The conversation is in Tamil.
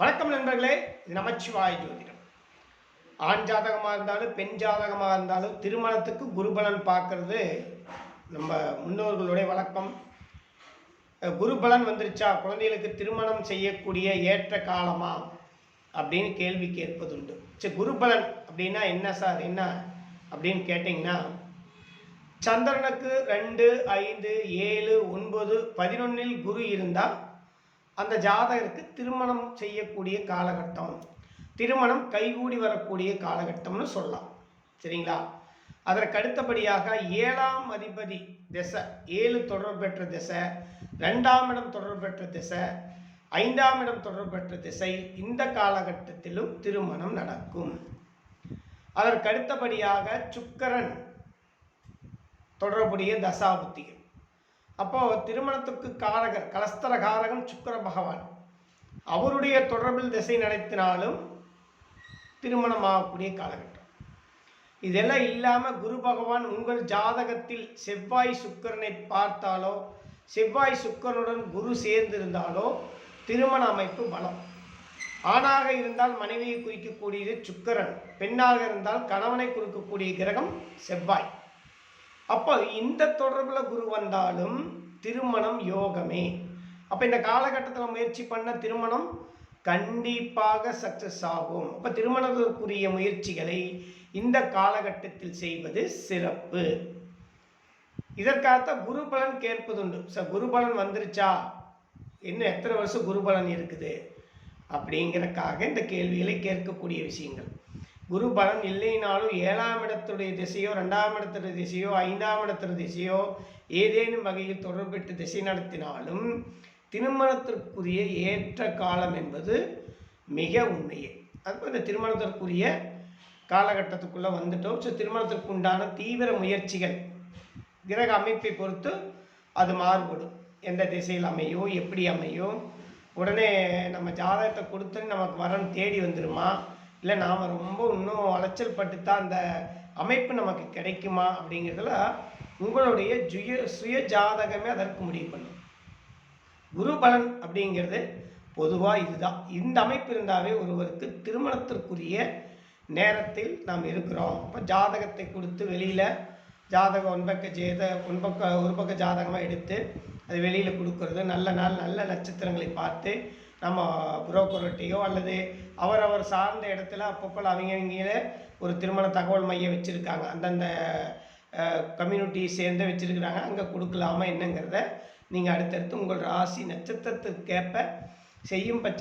வணக்கம் நண்பர்களே இது நமச்சிவாய ஜோதிடம். ஆண் ஜாதகமாக இருந்தாலும் பெண் ஜாதகமாக இருந்தாலும் திருமணத்துக்கு குருபலன் பார்க்கறது நம்ம முன்னோர்களுடைய வழக்கம். குருபலன் வந்துருச்சா குழந்தைகளுக்கு திருமணம் செய்யக்கூடிய ஏற்ற காலமா அப்படின்னு கேள்வி கேட்பதுண்டு. சரி குருபலன் அப்படின்னா என்ன சார் என்ன அப்படின்னு கேட்டிங்கன்னா சந்திரனுக்கு ரெண்டு ஐந்து ஏழு ஒன்பது பதினொன்னில் குரு இருந்தால் அந்த ஜாதகருக்கு திருமணம் செய்யக்கூடிய காலகட்டம் திருமணம் கைகூடி வரக்கூடிய காலகட்டம்னு சொல்லலாம். சரிங்களா? அதற்கு அடுத்தபடியாக ஏழாம் அதிபதி திசை ஏழு தொடர்பு பெற்ற திசை ரெண்டாம் இடம் தொடர்பு பெற்ற திசை ஐந்தாம் இடம் தொடர்பு பெற்ற திசை இந்த காலகட்டத்திலும் திருமணம் நடக்கும். அதற்கு அடுத்தபடியாக சுக்கரன் தொடர்புடைய தசாபுத்திகள். அப்போ திருமணத்துக்கு காரகர் கலஸ்தர காரகன் சுக்கர பகவான். அவருடைய தொடர்பில் திசை நடத்தினாலும் திருமணம் ஆகக்கூடிய காலகட்டம். இதெல்லாம் இல்லாமல் குரு பகவான் உங்கள் ஜாதகத்தில் செவ்வாய் சுக்கரனை பார்த்தாலோ செவ்வாய் சுக்கரனுடன் குரு சேர்ந்திருந்தாலோ திருமண அமைப்பு பலம். ஆணாக இருந்தால் மனைவியை குறிக்கக்கூடியது சுக்கரன் பெண்ணாக இருந்தால் கணவனை குறிக்கக்கூடிய கிரகம் செவ்வாய். அப்போ இந்த தொடர்பில் குரு வந்தாலும் திருமணம் யோகமே. அப்போ இந்த காலகட்டத்தில் முயற்சி பண்ண திருமணம் கண்டிப்பாக சக்சஸ் ஆகும். அப்போ திருமணத்திற்குரிய முயற்சிகளை இந்த காலகட்டத்தில் செய்வது சிறப்பு. இதற்காகத்தான் குரு பலன் கேட்பதுண்டு. சார் குரு பலன் வந்துருச்சா? இன்னும் எத்தனை வருஷம் குரு பலன் இருக்குது? அப்படிங்கிறக்காக இந்த கேள்விகளை கேட்கக்கூடிய விஷயங்கள். குரு பலன் இல்லைனாலும் ஏழாம் இடத்துடைய திசையோ ரெண்டாம் இடத்துடைய திசையோ ஐந்தாம் இடத்துடைய திசையோ ஏதேனும் வகையில் தொடர்பெற்று திசை நடத்தினாலும் திருமணத்திற்குரிய ஏற்ற காலம் என்பது மிக உண்மையே. அது இந்த திருமணத்திற்குரிய காலகட்டத்துக்குள்ளே வந்துட்டோம். ஸோ திருமணத்திற்கு உண்டான தீவிர முயற்சிகள் கிரக அமைப்பை பொறுத்து அது மாறுபடும். எந்த திசையில் அமையும் எப்படி அமையும் உடனே நம்ம ஜாதகத்தை கொடுத்து நமக்கு வரன் தேடி வந்துருமா? இல்லை நாம் ரொம்ப இன்னும் அலைச்சல் பட்டு தான் அந்த அமைப்பு நமக்கு கிடைக்குமா அப்படிங்கிறதுல உங்களுடைய சுய சுய ஜாதகமே அதற்கு முடிவு பண்ணும். குரு பலன் அப்படிங்கிறது பொதுவாக இதுதான். இந்த அமைப்பு இருந்தாவே ஒருவருக்கு திருமணத்திற்குரிய நேரத்தில் நாம் இருக்கிறோம். இப்போ ஜாதகத்தை கொடுத்து வெளியில் ஜாதகம் ஒன்பக்க ஜேத ஒன்பக்க ஒரு பக்க ஜாதகமாக எடுத்து அது வெளியில் கொடுக்கறது நல்ல நாள் நல்ல நட்சத்திரங்களை பார்த்து நம்ம புரோக்கர்கிட்டையோ அல்லது அவரவர் சார்ந்த இடத்துல அப்பப்போ அவங்க அவங்களே ஒரு திருமண தகவல் மையம் வச்சுருக்காங்க. அந்தந்த கம்யூனிட்டி சேர்ந்து வச்சுருக்கிறாங்க. அங்கே கொடுக்கலாமா என்னங்கிறத நீங்கள் அடுத்தடுத்து உங்கள் ராசி நட்சத்திரத்துக்கேற்ப செய்யும் பட்ச